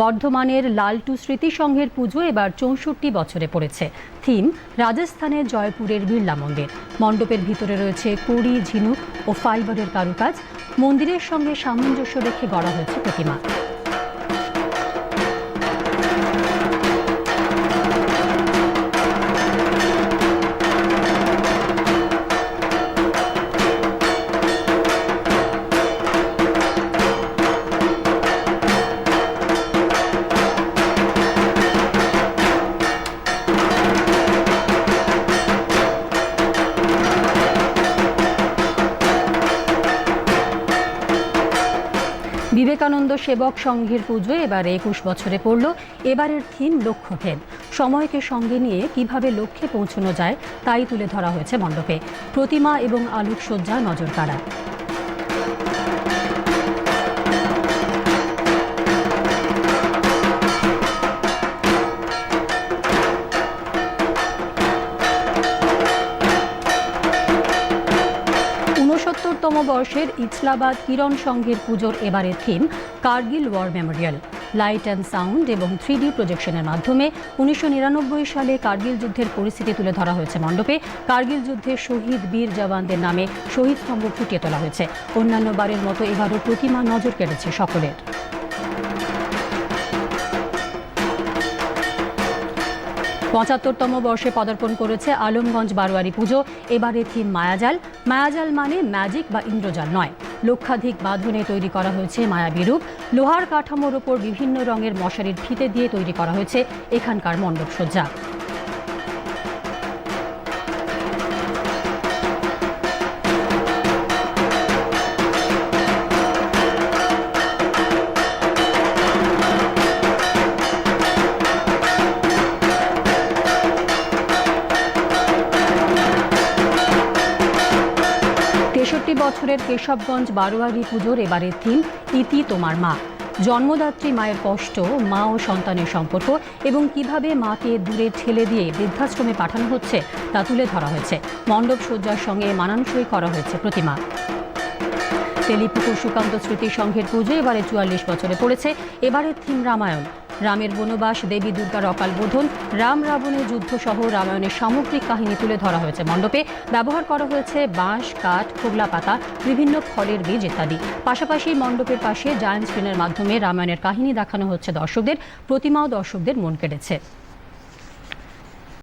বর্ধমানের লালটু স্মৃতিসংঘের পুজো এবার চৌষট্টি বছরে পড়েছে। থিম, রাজস্থানের জয়পুরের বিড়লা মন্দির। মণ্ডপের ভিতরে রয়েছে কুড়ি, ঝিনুক ও ফাইবারের কারুকাজ। মন্দিরের সঙ্গে সামঞ্জস্য রেখে গড়া হয়েছে প্রতিমা। বিবেকানন্দ সেবক সংঘের পুজো এবারে একুশ বছরে পড়ল। এবারের থিম লক্ষ্যভেদ। সময়কে সঙ্গে নিয়ে কীভাবে লক্ষ্যে পৌঁছানো যায়, তাই তুলে ধরা হয়েছে মণ্ডপে। প্রতিমা এবং আলোকসজ্জা নজর কাড়া বর্ষের ইসলাবাদ কিরণ সংঘের পুজোর এবারের theme Kargil war memorial. Light and sound এবং থ্রি প্রজেকশনের মাধ্যমে উনিশশো নিরানব্বই সালে কার্গিল যুদ্ধের পরিস্থিতি তুলে ধরা হয়েছে মণ্ডপে। কার্গিল যুদ্ধে শহীদ বীর জওয়ানদের নামে শহীদ স্তম্ভ ফুটিয়ে তোলা হয়েছে। অন্যান্য বারের মতো এবারও প্রতিমা নজর কেটেছে সকলের। পঁচাত্তরতম বর্ষে পদার্পণ করেছে আলমগঞ্জ বারোয়ারি পুজো। এবারে থিম মায়াজাল। মায়াজাল মানে ম্যাজিক বা ইন্দ্রজাল নয়। লক্ষাধিক বাঁধনে তৈরি করা হয়েছে মায়াবী রূপ। লোহার কাঠামোর ওপর বিভিন্ন রঙের মশারির ফিতে দিয়ে তৈরি করা হয়েছে এখানকার মণ্ডপ সজ্জা তেষট্টি বছরের কেশবগঞ্জ বারোয়ারি পুজোর এবারের থিম, ইতি তোমার মা। জন্মদাত্রী মায়ের কষ্ট, মা ও সন্তানের সম্পর্ক এবং কীভাবে মাকে দূরে ঠেলে দিয়ে বৃদ্ধাশ্রমে পাঠানো হচ্ছে তা তুলে ধরা হয়েছে। মণ্ডপ সজ্জার সঙ্গে মানানসই করা হয়েছে প্রতিমা। তেলিপুকুর সুকান্ত স্মৃতি সংঘের পুজো এবারে চুয়াল্লিশ বছরে পড়েছে। এবারের থিম রামায়ণ। রামের বনবাস, দেবী দুর্গার অকাল বোধন, রাম রাবণের যুদ্ধ সহ রামায়ণের সামগ্রিক কাহিনী তুলে ধরা হয়েছে মণ্ডপে। ব্যবহার করা হয়েছে বাঁশ, কাঠ খোগলা পাতা, বিভিন্ন ফলের বীজ ইত্যাদি। পাশাপাশি মণ্ডপের পাশে জায়ান্ট স্ক্রিনের মাধ্যমে রামায়ণের কাহিনী দেখানো হচ্ছে দর্শকদের। প্রতিমাও দর্শকদের মন কেড়েছে।